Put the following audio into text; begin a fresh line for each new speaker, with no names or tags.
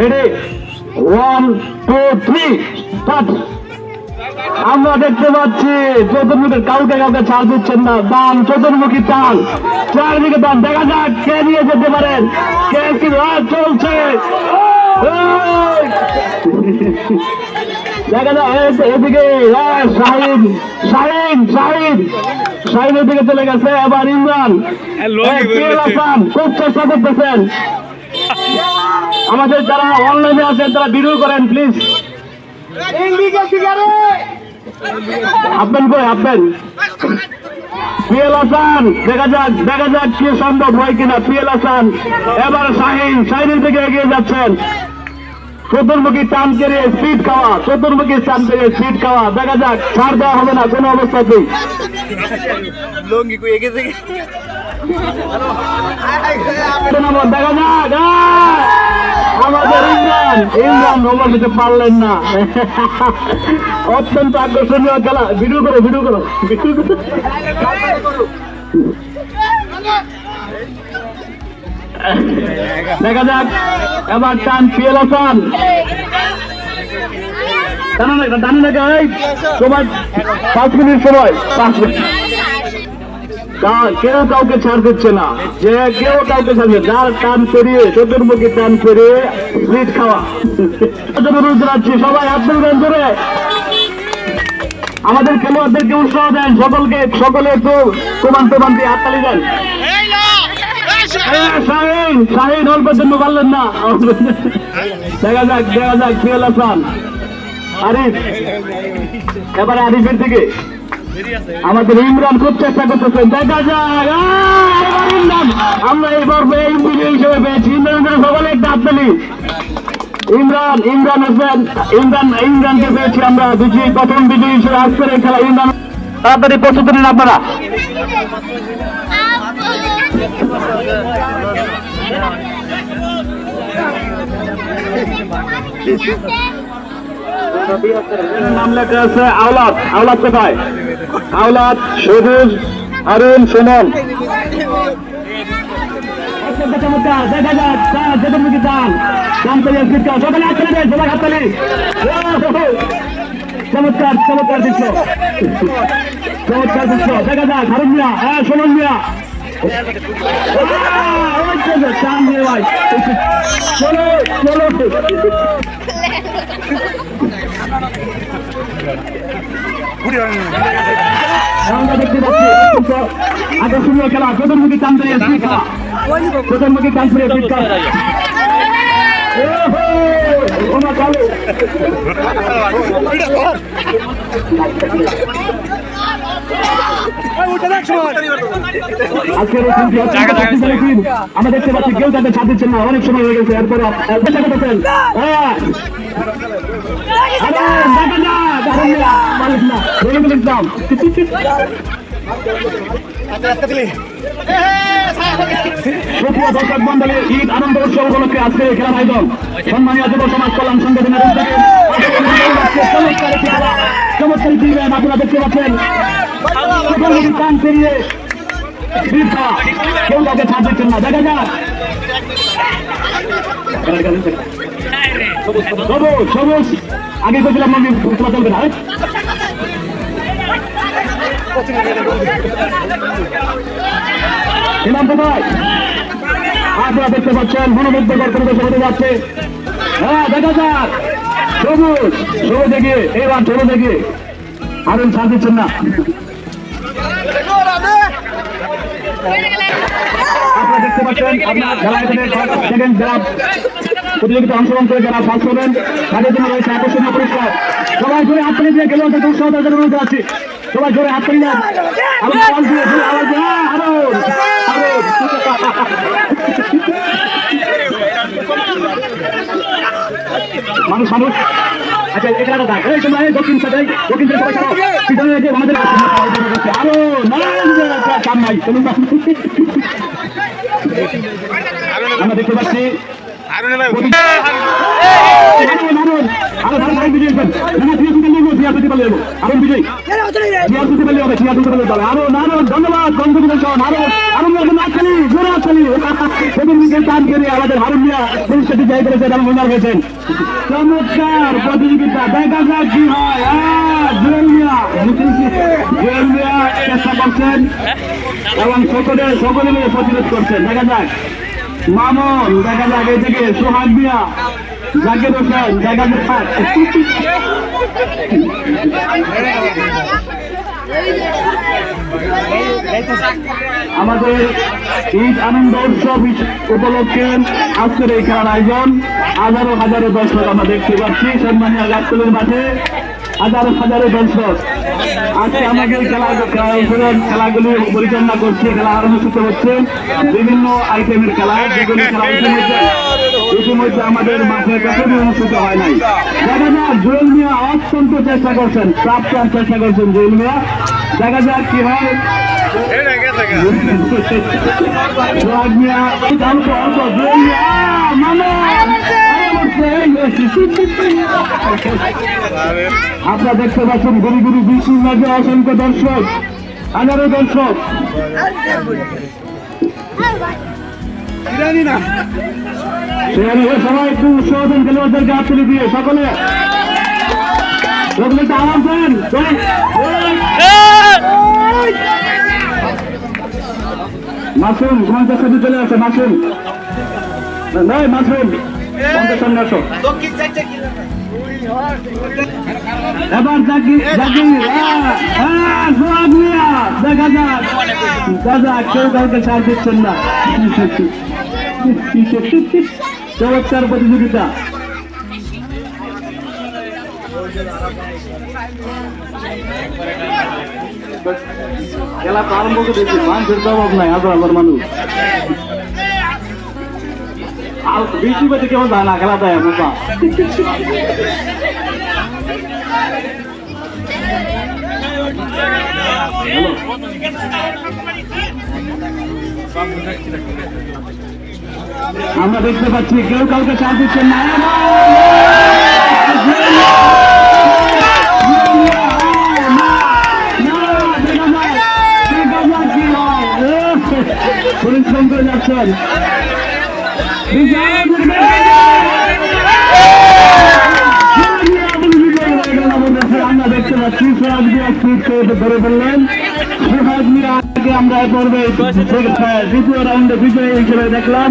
Ready one two three start আমরা দেখতে পাচ্ছি চতুর্মুখের কাউকে কাউকে ছাড় দিচ্ছেন না। দান চতুর্মুখী টান চারদিকে দান দেখা যাক কে নিয়ে যেতে পারেন। কে কি রাত চলছে? দেখা যাক এদিকে শাহিন শাহিন শাহিন। শাহিনের দিকে চলে গেছে। এবার ইমরান। খুব চেষ্টা করতেছেন আমাদের যারা অনলাইনে আছেন তারা ভিডিও করেন প্লিজ আপেন কই আপেন পিএল হাসান দেখা যাক দেখা যাক কি সম্ভব হয় কিনা। পিএল হাসান এবার শাহিন শাহিনের দিকে এগিয়ে যাচ্ছেন। চতুর্মুখী টান কেড়ে স্পিড খাওয়া চতুর্মুখী টান কেড়ে স্পিড খাওয়া। দেখা যাক ছাড় দেওয়া হবে না কোনো অবস্থাতেই। দেখা যাক ইমরান ইমরান নম্বর নিতে পারলেন না। অত্যন্ত আকর্ষণীয় খেলা। ভিডিও করো ভিডিও করো। দেখা যাক, এবার টান পিএল হাসান। টানো না টানো না তোমার পাঁচ মিনিট সময়। পাঁচ মিনিট। কেউ কাউকে ছাড় দিচ্ছে না। যে কেউ কাউকে ছাড়বে যার টান পেরিয়ে চতুর্মুখী টান পেরিয়ে স্পিড খাওয়া। জানাচ্ছি সবাই হাত তুলবেন ধরে। আমাদের খেলোয়াড়দেরকে উৎসাহ দেন। সকলকে সকলে একটু প্রমাণ প্রমাণ দিয়ে হাততালি দেন। শাহিন। শাহিন। অল্পের জন্য পারলেন না। দেখা যাক দেখা যাক ফিয়াল হাসান। আরিফ এবারে আরিফের দিকে। আমাদের ইমরান খুব চেষ্টা করতেছেন দেখা এবার ইমরান। আমরা এই পর্বে এই বিজয়ী হিসেবে পেয়েছি। ইমরান সকলে একটা হাততালি ইমরান ইমরান হোসেন ইমরান ইমরানকে পেয়েছি আমরা। বিজয়ী প্রথম বিজয়ী হিসেবে আজকের এই খেলা। ইমরান তাড়াতাড়ি প্রস্তুত নিন আপনারা। নাম লেখা আছে আওলাদ। আওলাদ কোথায়? আওলাদ সবুজ অরুণ সুমন চমৎকার চমৎকার দৃশ্য চমৎকার দৃশ্য দেখা যাক হারুন মিয়া হ্যাঁ সুমন। মিয়া চলো চলো আমরা দেখতে পাচ্ছি আকর্ষণীয় খেলা চতুর্মুখী চান্দ্রিয়া শিক্ষা চতুর্মুখী ওমা চালু। আমরা দেখতে পাচ্ছি কেউ তাদের ছাড় দিচ্ছেন না অনেক সময় হয়ে গেছে এরপর হ্যাঁ ঈদ আনন্দ উৎসব উপলক্ষে আজকে আয়োজন সম্মানীয় যুব সমাজ কল্যাণ সংগঠনের চমৎকার আপনারা দেখতে পাচ্ছেন কান পেরিয়ে। কেউ কাউকে ছাড় দিচ্ছেন না দেখা যাক সবুজ সবুজ আগে বলছিলাম আমি খেলা চলবে না? ইমাম কোথায় আপনারা দেখতে পাচ্ছেন মনোমুগ্ধকর পরিবেশ হতে যাচ্ছে হ্যাঁ দেখা যাক সবুজ সবুজ এগিয়ে এবার সবুজ এগিয়ে আরুন ছাড় দিচ্ছেন না পাচ্ছেন আপনার এখানে সেকেন্ড যারা প্রতিযোগিতা অংশগ্রহণ করে যারা ফার্স্ট হবেন তাদের জন্য রয়েছে আকর্ষণীয় পুরস্কার। সবাই জোরে হাত দিয়ে খেলোয়াড়দের উৎসাহ দেওয়ার জন্য অনুরোধ জানাচ্ছি সবাই জোরে হাত তালি দেন। আবার আওয়াজ দিয়ে জোরে আওয়াজ দিয়ে আরুন আরুন মানুষ মানুষ। আচ্ছা এখানে দেখ এই সময় দক্ষিণ সাইডে দক্ষিণ সাইডে সবাই সবাই পিছনে আমাদের আরও না কাম নাই। চলুন। আমরা দেখতে পাচ্ছি
আরুনে ভাই
আরও ধারে গিয়ে জিতে পারলে আরও বিজয়। জিয়া জিতে পারলে হবে জিয়া জিতে পারলে চলে আরও না আরও ধন্যবাদ কনফিডেশন আরও আরও এখন নাচলি জোরে নাচলি সেদিন দিকে টান করে আমাদের হারুন মিয়া ভবিষ্যতে জয় করেছেন এবং উইনার হয়েছেন। চমৎকার প্রতিযোগিতা দেখা যাক কি হয় জুয়েল মিয়া। জুয়েল মিয়া চেষ্টা করছেন এবং সকলে সকলে মিলে প্রতিরোধ করছেন। দেখা যাক মামন দেখা যাক এই থেকে সোহাগ মিয়া। যাক আমাদের ঈদ আনন্দ উৎসব উপলক্ষে আজকের এই খেলার আয়োজন। হাজারো হাজারো দর্শক আমরা দেখতে পাচ্ছি। সম্মানীয় গাছতলের মাঠে হাজারো হাজারো দর্শক। আজকে আমাদের খেলা, খেলা- খেলাগুলি পরিচালনা করছে, খেলা অনুষ্ঠিত হচ্ছে। বিভিন্ন আইটেমের খেলা, যেগুলি খেলা ইতিমধ্যে আমাদের মাঠে অনুষ্ঠিত হয় নাই। দেখা যাক জুয়েল মিয়া অত্যন্ত চেষ্টা করছেন প্রাপ্ত চেষ্টা করছেন জুয়েল মিয়া। দেখা যাক কি হয়। আপনারা দেখতে পাচ্ছেন গুরু গুরু বিষ্ণুর মাঝে অসংখ্য দর্শক, হাজারো দর্শক। সেখানে এ সবাই একটু উৎসাহ দেন খেলোয়াড়দেরকে হাত তুলে দিয়ে সকলে। সকলে একটু আওয়াজ দেন। মাসুম তোমাদের সাথে চলে আসে মাসুম। নয় মাসুম। তোমাদের সামনে আসো। এবার দেখা দাদা কেউ কাউকে সার দিচ্ছেন না। চমৎকার প্রতিযোগিতা। খেলা তো আরম্ভ করে দিয়েছি, মানুষের জবাব নাই, হাজার হাজার মানুষ। আর বৃষ্টি পেতে কেউ যায় না, খেলা দেয় মোটা আমরা দেখতে পাচ্ছি কেউ কাউকে সাথ দিচ্ছেন না পরিশ্রম করে যাচ্ছেন আমরা আগে আমরা পর্বে দেখলাম।